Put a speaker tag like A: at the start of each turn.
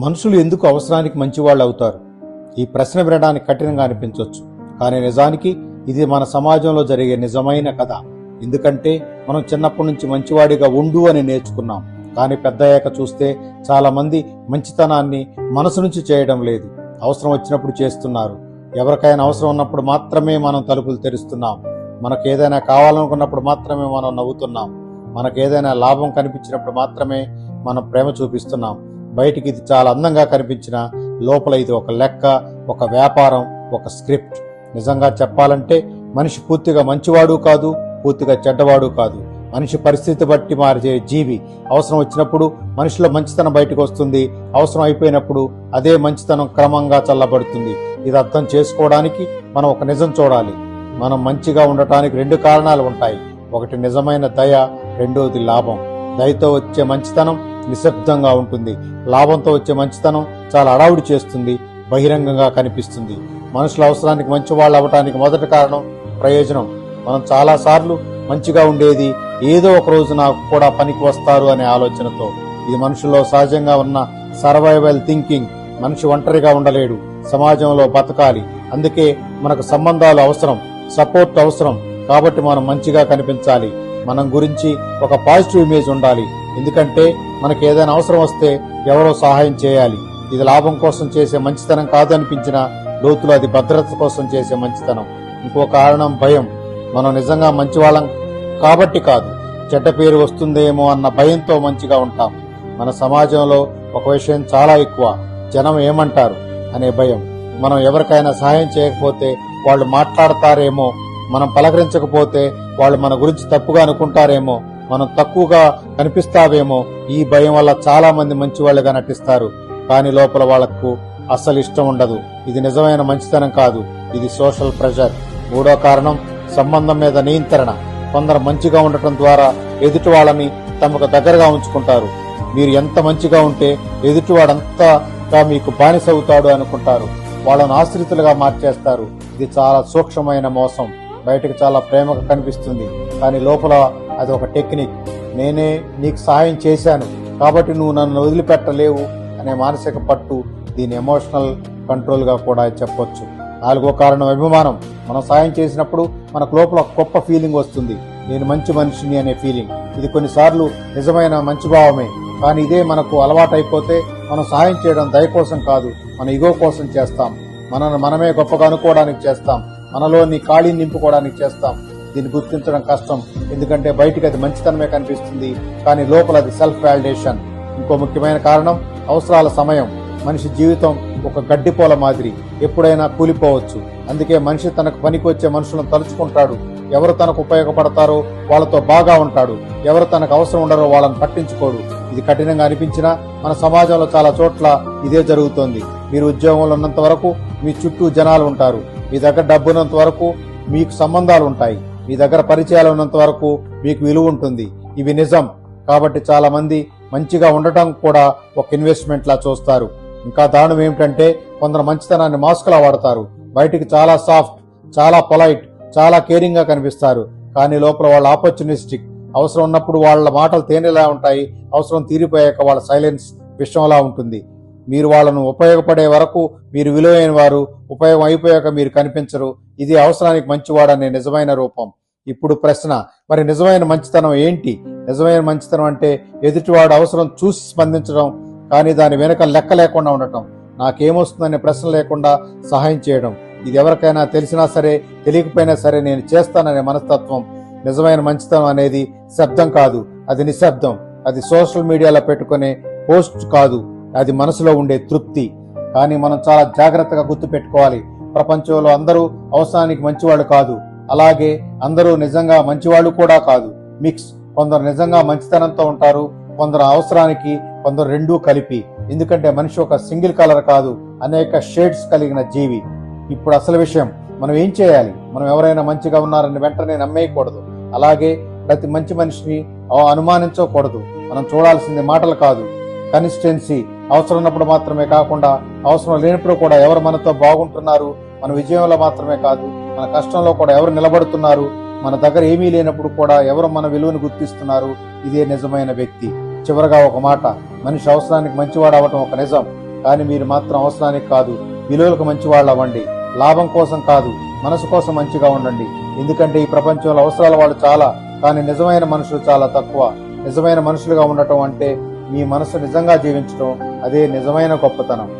A: మనుషులు ఎందుకు అవసరానికి మంచివాళ్ళు అవుతారు? ఈ ప్రశ్న వినడానికి కఠినంగా అనిపించవచ్చు కానీ నిజానికి ఇది మన సమాజంలో జరిగే నిజమైన కథ. ఎందుకంటే మనం చిన్నప్పటి నుంచి మంచివాడిగా ఉండు అని నేర్చుకున్నాం. కానీ పెద్దయ్యాక చూస్తే చాలా మంది మంచితనాన్ని మనసు నుంచి చేయడం లేదు. అవసరం వచ్చినప్పుడు చేస్తున్నారు. ఎవరికైనా అవసరం ఉన్నప్పుడు మాత్రమే మనం తలుపులు తెరుస్తున్నాం. మనకు ఏదైనా కావాలనుకున్నప్పుడు మాత్రమే మనం నవ్వుతున్నాం. మనకు ఏదైనా లాభం కనిపించినప్పుడు మాత్రమే మనం ప్రేమ చూపిస్తున్నాం. బయటికి ఇది చాలా అందంగా కనిపించిన లోపల ఇది ఒక లెక్క ఒక వ్యాపారం ఒక స్క్రిప్ట్. నిజంగా చెప్పాలంటే మనిషి పూర్తిగా మంచివాడు కాదు పూర్తిగా చెడ్డవాడు కాదు. మనిషి పరిస్థితి బట్టి మారే జీవి. అవసరం వచ్చినప్పుడు మనిషిలో మంచితనం బయటకు వస్తుంది. అవసరం అయిపోయినప్పుడు అదే మంచితనం క్రమంగా చల్లబడుతుంది. ఇది అర్థం చేసుకోవడానికి మనం ఒక నిజం చూడాలి. మనం మంచిగా ఉండటానికి రెండు కారణాలు ఉంటాయి. ఒకటి నిజమైన దయ రెండోది లాభం. దయతో వచ్చే మంచితనం నిశ్శబ్దంగా ఉంటుంది. లాభంతో వచ్చే మంచితనం చాలా అడావుడి చేస్తుంది బహిరంగంగా కనిపిస్తుంది. మనుషుల అవసరానికి మంచి వాళ్ళు అవ్వటానికి మొదటి కారణం ప్రయోజనం. మనం చాలా సార్లు మంచిగా ఉండేది ఏదో ఒక రోజు నాకు కూడా పనికి వస్తారు అనే ఆలోచనతో. ఇది మనుషుల్లో సహజంగా ఉన్న సర్వైవల్ థింకింగ్. మనిషి ఒంటరిగా ఉండలేడు సమాజంలో బతకాలి. అందుకే మనకు సంబంధాలు అవసరం సపోర్ట్ అవసరం. కాబట్టి మనం మంచిగా కనిపించాలి. మనం గురించి ఒక పాజిటివ్ ఇమేజ్ ఉండాలి. ఎందుకంటే మనకి ఏదైనా అవసరం వస్తే ఎవరో సహాయం చేయాలి. ఇది లాభం కోసం చేసే మంచితనం కాదు అనిపించిన లోతులో అది భద్రత కోసం చేసే మంచితనం. ఇంకో కారణం భయం. మనం నిజంగా మంచివాళ్ళం కాబట్టి కాదు. చెడ్డ పేరు వస్తుందేమో అన్న భయంతో మంచిగా ఉంటాం. మన సమాజంలో ఒక విషయం చాలా ఎక్కువ. జనం ఏమంటారు అనే భయం. మనం ఎవరికైనా సహాయం చేయకపోతే వాళ్ళు మాట్లాడతారేమో మనం పలకరించకపోతే వాళ్ళు మన గురించి తప్పుగా అనుకుంటారేమో మనం తక్కువగా కనిపిస్తావేమో ఈ భయం వల్ల చాలా మంది మంచి వాళ్ళుగా నటిస్తారు. కానీ లోపల వాళ్ళకు అస్సలు ఇష్టం ఉండదు. ఇది నిజమైన మంచితనం కాదు. ఇది సోషల్ ప్రెషర్. మూడో కారణం సంబంధం మీద నియంత్రణ. కొందరు మంచిగా ఉండటం ద్వారా ఎదుటి వాళ్ళని తమకు దగ్గరగా ఉంచుకుంటారు. మీరు ఎంత మంచిగా ఉంటే ఎదుటివాడంతగా మీకు బానిస అవుతాడు అనుకుంటారు. వాళ్ళను ఆశ్రితులుగా మార్చేస్తారు. ఇది చాలా సూక్ష్మమైన మోసం. బయటకు చాలా ప్రేమగా కనిపిస్తుంది. కానీ లోపల అది ఒక టెక్నిక్. నేనే నీకు సహాయం చేశాను. కాబట్టి నువ్వు నన్ను వదిలిపెట్టలేవు అనే మానసిక పట్టు దీని ఎమోషనల్ కంట్రోల్గా కూడా చెప్పొచ్చు. నాలుగో కారణం అభిమానం. మనం సాయం చేసినప్పుడు మనకు లోపల గొప్ప ఫీలింగ్ వస్తుంది. నేను మంచి మనిషిని అనే ఫీలింగ్. ఇది కొన్నిసార్లు నిజమైన మంచి భావమే. కానీ ఇదే మనకు అలవాటైపోతే మనం సాయం చేయడం దయ కోసం కాదు. మన ఇగో కోసం చేస్తాం. మనను మనమే గొప్పగా అనుకోవడానికి చేస్తాం. మనలోని ఖాళీని నింపుకోవడానికి చేస్తాం. దీన్ని గుర్తించడం కష్టం. ఎందుకంటే బయటికి అది మంచితనమే కనిపిస్తుంది. కానీ లోపల అది సెల్ఫ్ వాలిడేషన్ ఇంకో ముఖ్యమైన కారణం అవసరాల సమయం. మనిషి జీవితం ఒక గడ్డిపోల మాదిరి. ఎప్పుడైనా కూలిపోవచ్చు. అందుకే మనిషి తనకు పనికి వచ్చే మనుషులను తలుచుకుంటాడు. ఎవరు తనకు ఉపయోగపడతారో వాళ్ళతో బాగా ఉంటాడు. ఎవరు తనకు అవసరం ఉండరో వాళ్ళని పట్టించుకోడు. ఇది కఠినంగా అనిపించినా మన సమాజంలో చాలా చోట్ల ఇదే జరుగుతోంది. మీరు ఉద్యోగంలో ఉన్నంత వరకు మీ చుట్టూ జనాలు ఉంటారు. మీ దగ్గర డబ్బున్నంత వరకు మీకు సంబంధాలు ఉంటాయి. మీ దగ్గర పరిచయాలు ఉన్నంత వరకు మీకు విలువ ఉంటుంది. ఇవి నిజం. కాబట్టి చాలా మంది మంచిగా ఉండటం కూడా ఒక ఇన్వెస్ట్మెంట్ లా చూస్తారు. ఇంకా దారుణం ఏమిటంటే కొందరు మంచితనాన్ని మాస్క్లా వాడతారు. బయటికి చాలా సాఫ్ట్ చాలా పొలైట్ చాలా కేరింగ్గా కనిపిస్తారు. కానీ లోపల వాళ్ళ ఆపర్చునిస్టిక్ అవసరం ఉన్నప్పుడు వాళ్ళ మాటలు తేనెలా ఉంటాయి. అవసరం తీరిపోయాక వాళ్ళ సైలెన్స్ విషయంలా ఉంటుంది. మీరు వాళ్ళను ఉపయోగపడే వరకు మీరు విలువైన వారు ఉపయోగం అయిపోయాక మీరు కనిపించరు. ఇది అవసరానికి మంచివాడనే నిజమైన రూపం. ఇప్పుడు ప్రశ్న మరి నిజమైన మంచితనం ఏంటి? నిజమైన మంచితనం అంటే ఎదుటివాడు అవసరం చూసి స్పందించడం కానీ దాని వెనక లెక్క లేకుండా ఉండటం. నాకేమొస్తుందనే ప్రశ్న లేకుండా సహాయం చేయడం. ఇది ఎవరికైనా తెలిసినా సరే తెలియకపోయినా సరే నేను చేస్తాననే మనస్తత్వం. నిజమైన మంచితనం అనేది శబ్దం కాదు. అది నిశ్శబ్దం. అది సోషల్ మీడియాలో పెట్టుకునే పోస్ట్ కాదు. అది మనసులో ఉండే తృప్తి. కానీ మనం చాలా జాగ్రత్తగా గుర్తుపెట్టుకోవాలి. ప్రపంచంలో అందరూ అవసరానికి మంచివాళ్ళు కాదు. అలాగే అందరూ నిజంగా మంచివాళ్ళు కూడా కాదు. మిక్స్. కొందరు నిజంగా మంచితనంతో ఉంటారు కొందరు అవసరానికి కొందరు రెండూ కలిపి. ఎందుకంటే మనిషి ఒక సింగిల్ కలర్ కాదు అనేక షేడ్స్ కలిగిన జీవి. ఇప్పుడు అసలు విషయం మనం ఏం చేయాలి? మనం ఎవరైనా మంచిగా ఉన్నారని వెంటనే నమ్మేయకూడదు. అలాగే ప్రతి మంచి మనిషిని అనుమానించకూడదు. మనం చూడాల్సింది మాటలు కాదు. కన్సిస్టెన్సీ. అవసరం ఉన్నప్పుడు మాత్రమే కాకుండా అవసరం లేనప్పుడు కూడా ఎవరు మనతో బాగుంటున్నారు మన విజయంలో మాత్రమే కాదు. మన కష్టంలో కూడా ఎవరు నిలబడుతున్నారు మన దగ్గర ఏమీ లేనప్పుడు కూడా ఎవరు మన విలువను గుర్తిస్తున్నారు ఇదే నిజమైన వ్యక్తి. చివరగా ఒక మాట మనిషి అవసరానికి మంచివాడు అవటం ఒక నిజం కానీ మీరు మాత్రం అవసరానికి కాదు విలువలకు మంచివాళ్ళు అవ్వండి లాభం కోసం కాదు మనసు కోసం మంచిగా ఉండండి. ఎందుకంటే ఈ ప్రపంచంలో అవసరాల వాళ్ళు చాలా కానీ నిజమైన మనుషులు చాలా తక్కువ. నిజమైన మనుషులుగా ఉండటం అంటే మీ మనసు నిజంగా జీవించడం అదే నిజమైన గొప్పతనం.